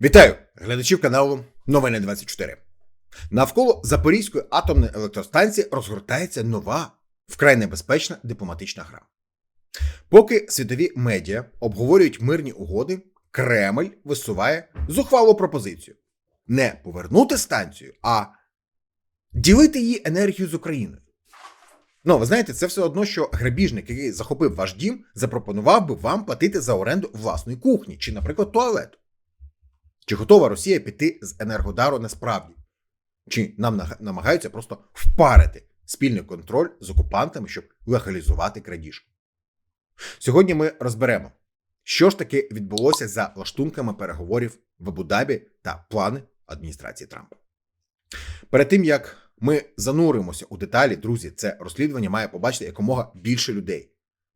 Вітаю глядачів каналу Новини 24. Навколо Запорізької атомної електростанції розгортається нова, вкрай небезпечна дипломатична гра. Поки світові медіа обговорюють мирні угоди, Кремль висуває зухвалу пропозицію не повернути станцію, а ділити її енергію з Україною. Ну, ви знаєте, це все одно, що грабіжник, який захопив ваш дім, запропонував би вам платити за оренду власної кухні чи, наприклад, туалету. Чи готова Росія піти з Енергодару насправді? Чи нам намагаються просто впарити спільний контроль з окупантами, щоб легалізувати крадіжку? Сьогодні ми розберемо, що ж таки відбулося за лаштунками переговорів в Абу-Дабі та плани адміністрації Трампа. Перед тим як ми зануримося у деталі, друзі, це розслідування має побачити якомога більше людей.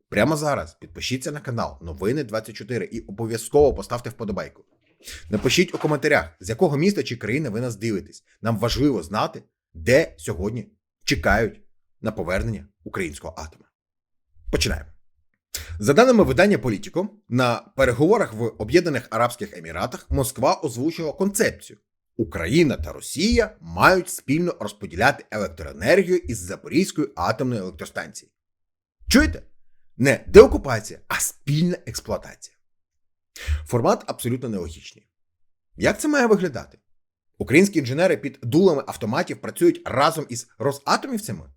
Прямо зараз підпишіться на канал Новини 24 і обов'язково поставте вподобайку. Напишіть у коментарях, з якого міста чи країни ви нас дивитесь. Нам важливо знати, де сьогодні чекають на повернення українського атома. Починаємо. За даними видання Політіко, на переговорах в Об'єднаних Арабських Еміратах Москва озвучила концепцію: Україна та Росія мають спільно розподіляти електроенергію із Запорізької атомної електростанції. Чуєте? Не деокупація, а спільна експлуатація. Формат абсолютно нелогічний. Як це має виглядати? Українські інженери під дулами автоматів працюють разом із розатомівцями?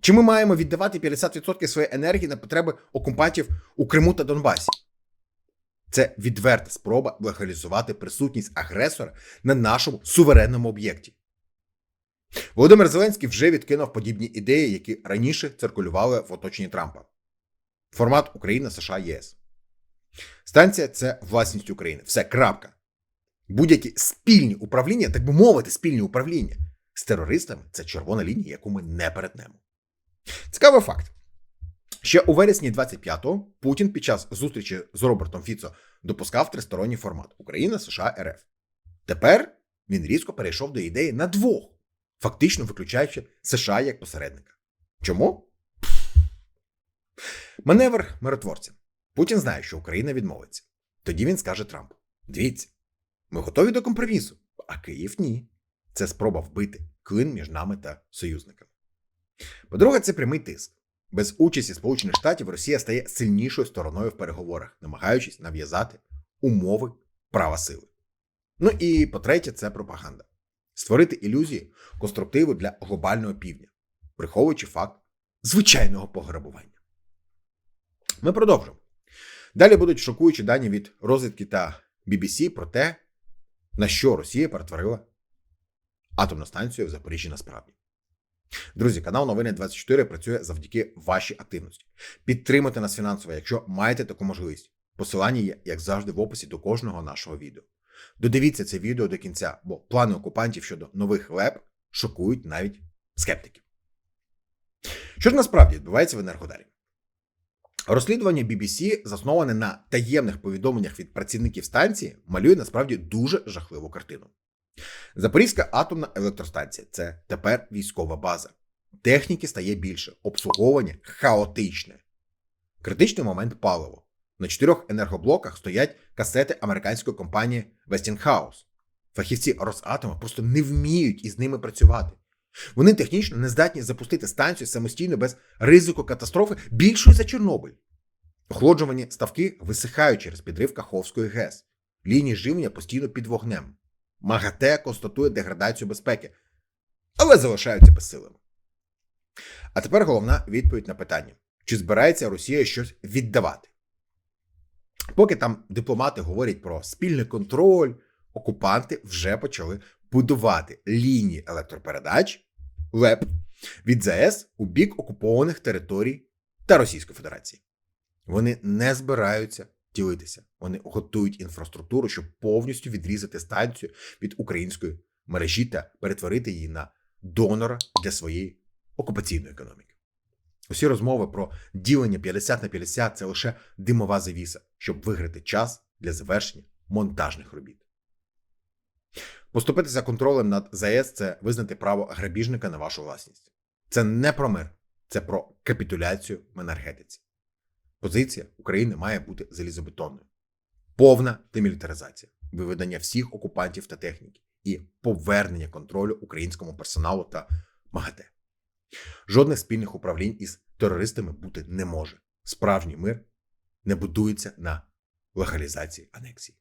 Чи ми маємо віддавати 50% своєї енергії на потреби окупантів у Криму та Донбасі? Це відверта спроба легалізувати присутність агресора на нашому суверенному об'єкті. Володимир Зеленський вже відкинув подібні ідеї, які раніше циркулювали в оточенні Трампа. Формат Україна, США, ЄС. Станція це власність України. Все, крапка. Будь-які спільні управління, так би мовити, спільні управління з терористами це червона лінія, яку ми не перетнемо. Цікавий факт. Ще у вересні 25-го Путін під час зустрічі з Робертом Фіцо допускав тристоронній формат Україна, США, РФ. Тепер він різко перейшов до ідеї на двох, фактично виключаючи США як посередника. Чому? Маневр миротворця. Путін знає, що Україна відмовиться. Тоді він скаже Трампу: дивіться, ми готові до компромісу, а Київ ні. Це спроба вбити клин між нами та союзниками. По-друге, це прямий тиск. Без участі Сполучених Штатів Росія стає сильнішою стороною в переговорах, намагаючись нав'язати умови права сили. Ну і по-третє, це пропаганда. Створити ілюзії конструктиву для глобального півдня, приховуючи факт звичайного пограбування. Ми продовжимо. Далі будуть шокуючі дані від розвідки та BBC про те, на що Росія перетворила атомну станцію в Запоріжжі насправді. Друзі, канал Новини 24 працює завдяки вашій активності. Підтримайте нас фінансово, якщо маєте таку можливість. Посилання є, як завжди, в описі до кожного нашого відео. Додивіться це відео до кінця, бо плани окупантів щодо нових леп шокують навіть скептиків. Що ж насправді відбувається в Енергодарі? Розслідування BBC, засноване на таємних повідомленнях від працівників станції, малює насправді дуже жахливу картину. Запорізька атомна електростанція це тепер військова база. Техніки стає більше, обслуговування хаотичне. Критичний момент паливо. На чотирьох енергоблоках стоять касети американської компанії Westinghouse. Фахівці Росатома просто не вміють із ними працювати. Вони технічно не здатні запустити станцію самостійно без ризику катастрофи більшої за Чорнобиль. Охолоджувані ставки висихають через підрив Каховської ГЕС. Лінії живлення постійно під вогнем. МАГАТЕ констатує деградацію безпеки, але залишаються безсилими. А тепер головна відповідь на питання: чи збирається Росія щось віддавати? Поки там дипломати говорять про спільний контроль, окупанти вже почали будувати лінії електропередач ЛЕП від ЗАЕС у бік окупованих територій та Російської Федерації. Вони не збираються ділитися. Вони готують інфраструктуру, щоб повністю відрізати станцію від української мережі та перетворити її на донора для своєї окупаційної економіки. Усі розмови про ділення 50 на 50 це лише димова завіса, щоб виграти час для завершення монтажних робіт. Поступитися контролем над ЗАЕС це визнати право грабіжника на вашу власність. Це не про мир, це про капітуляцію в енергетиці. Позиція України має бути залізобетонною. Повна демілітаризація. виведення всіх окупантів та техніки і повернення контролю українському персоналу та МАГАТЕ. Жодних спільних управлінь із терористами бути не може. Справжній мир не будується на легалізації анексії.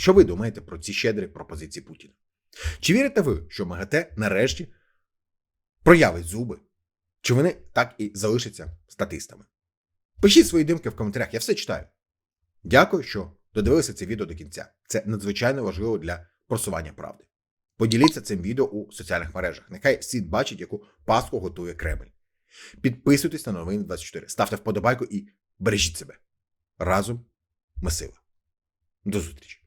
Що ви думаєте про ці щедрі пропозиції Путіна? Чи вірите ви, що МАГАТЕ нарешті проявить зуби? Чи вони так і залишаться статистами? Пишіть свої думки в коментарях, я все читаю. Дякую, що додивилися це відео до кінця. Це надзвичайно важливо для просування правди. Поділіться цим відео у соціальних мережах. Нехай світ бачить, яку паску готує Кремль. Підписуйтесь на новини 24, ставте вподобайку і бережіть себе. Разом ми сила. До зустрічі!